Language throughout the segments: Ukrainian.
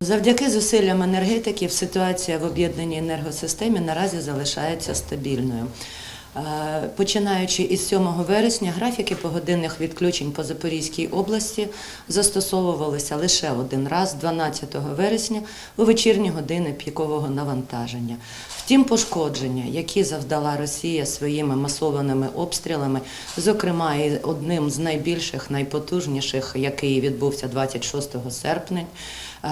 Завдяки зусиллям енергетиків ситуація в об'єднаній енергосистемі наразі залишається стабільною. Е, Починаючи із 7 вересня, графіки погодинних відключень по Запорізькій області застосовувалися лише один раз, 12 вересня, у вечірні години пікового навантаження. Втім, пошкодження, які завдала Росія своїми масованими обстрілами, зокрема і одним з найбільших, найпотужніших, який відбувся 26 серпня, е,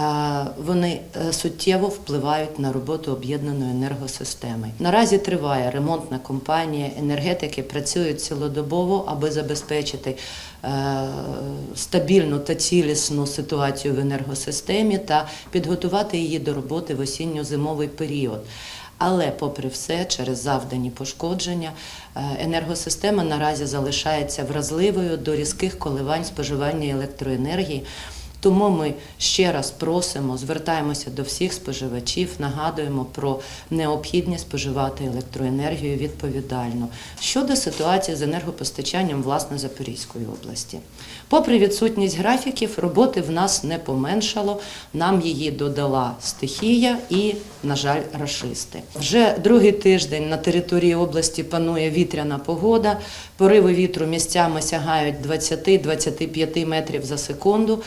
вони е, суттєво впливають на роботу об'єднаної енергосистеми. Наразі триває ремонтна кампанія, енергетики працюють цілодобово, аби забезпечити е, стабільну та цілісну ситуацію в енергосистемі та підготувати її до роботи в осінньо-зимовий період. Але, попри все, через завдані пошкодження, е, енергосистема наразі залишається вразливою до різких коливань споживання електроенергії. Тому ми ще раз просимо, звертаємося до всіх споживачів, нагадуємо про необхідність споживати електроенергію відповідально щодо ситуації з енергопостачанням власне Запорізької області. Попри відсутність графіків, роботи в нас не поменшало. Нам її додала стихія і, на жаль, рашисти. Вже другий тиждень на території області панує вітряна погода. Пориви вітру місцями сягають 20-25 метрів за секунду,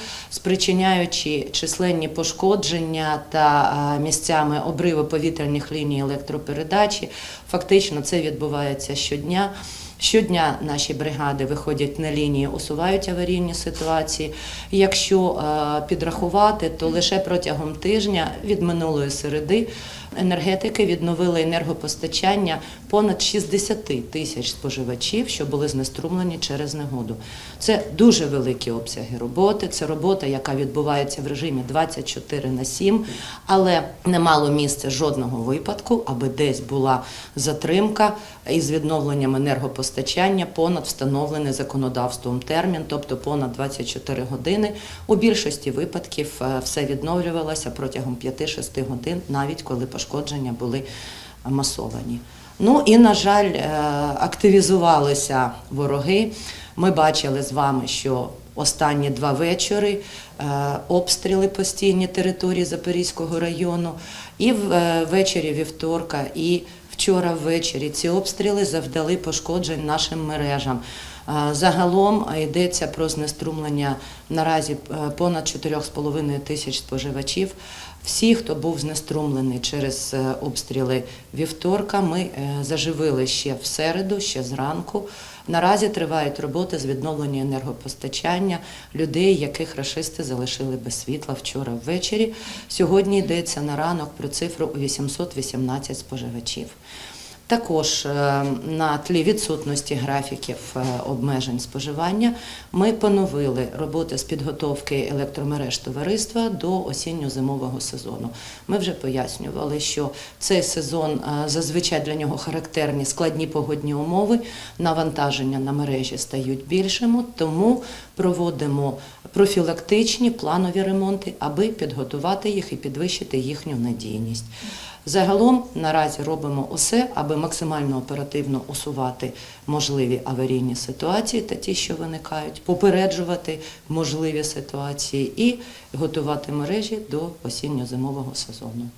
спричиняючи численні пошкодження та місцями обриви повітряних ліній електропередачі. Фактично це відбувається щодня. Щодня наші бригади виходять на лінії, усувають аварійні ситуації. Якщо е, підрахувати, то лише протягом тижня від минулої середи енергетики відновили енергопостачання понад 60 тисяч споживачів, що були знеструмлені через негоду. Це дуже великі обсяги роботи. Це робота, яка відбувається в режимі 24 на 7, але не мало місця жодного випадку, аби десь була затримка із відновленням енергопостачання понад встановлений законодавством термін, тобто понад 24 години. У більшості випадків е, все відновлювалося протягом 5-6 годин, навіть коли пошкодження були масовані. Ну і, на жаль, е, активізувалися вороги. Ми бачили з вами, що останні два вечори е, обстріли постійні території Запорізького району, і ввечері вівторка, і вчора ввечері ці обстріли завдали пошкоджень нашим мережам. Загалом йдеться про знеструмлення наразі е, понад 4,5 тисяч споживачів. Всі, хто був знеструмлений через е, обстріли вівторка, ми е, заживили ще в середу, ще зранку. Наразі тривають роботи з відновлення енергопостачання людей, яких рашисти залишили без світла вчора ввечері. Сьогодні йдеться на ранок про цифру у 818 споживачів. Також е, на тлі відсутності графіків е, обмежень споживання ми поновили роботи з підготовки електромереж товариства до осінньо-зимового сезону. Ми вже пояснювали, що цей сезон е, зазвичай для нього характерні складні погодні умови, навантаження на мережі стають більшими, тому проводимо профілактичні планові ремонти, аби підготувати їх і підвищити їхню надійність. Загалом наразі робимо усе, аби максимально оперативно усувати можливі аварійні ситуації та ті, що виникають, попереджувати можливі ситуації і готувати мережі до осінньо-зимового сезону.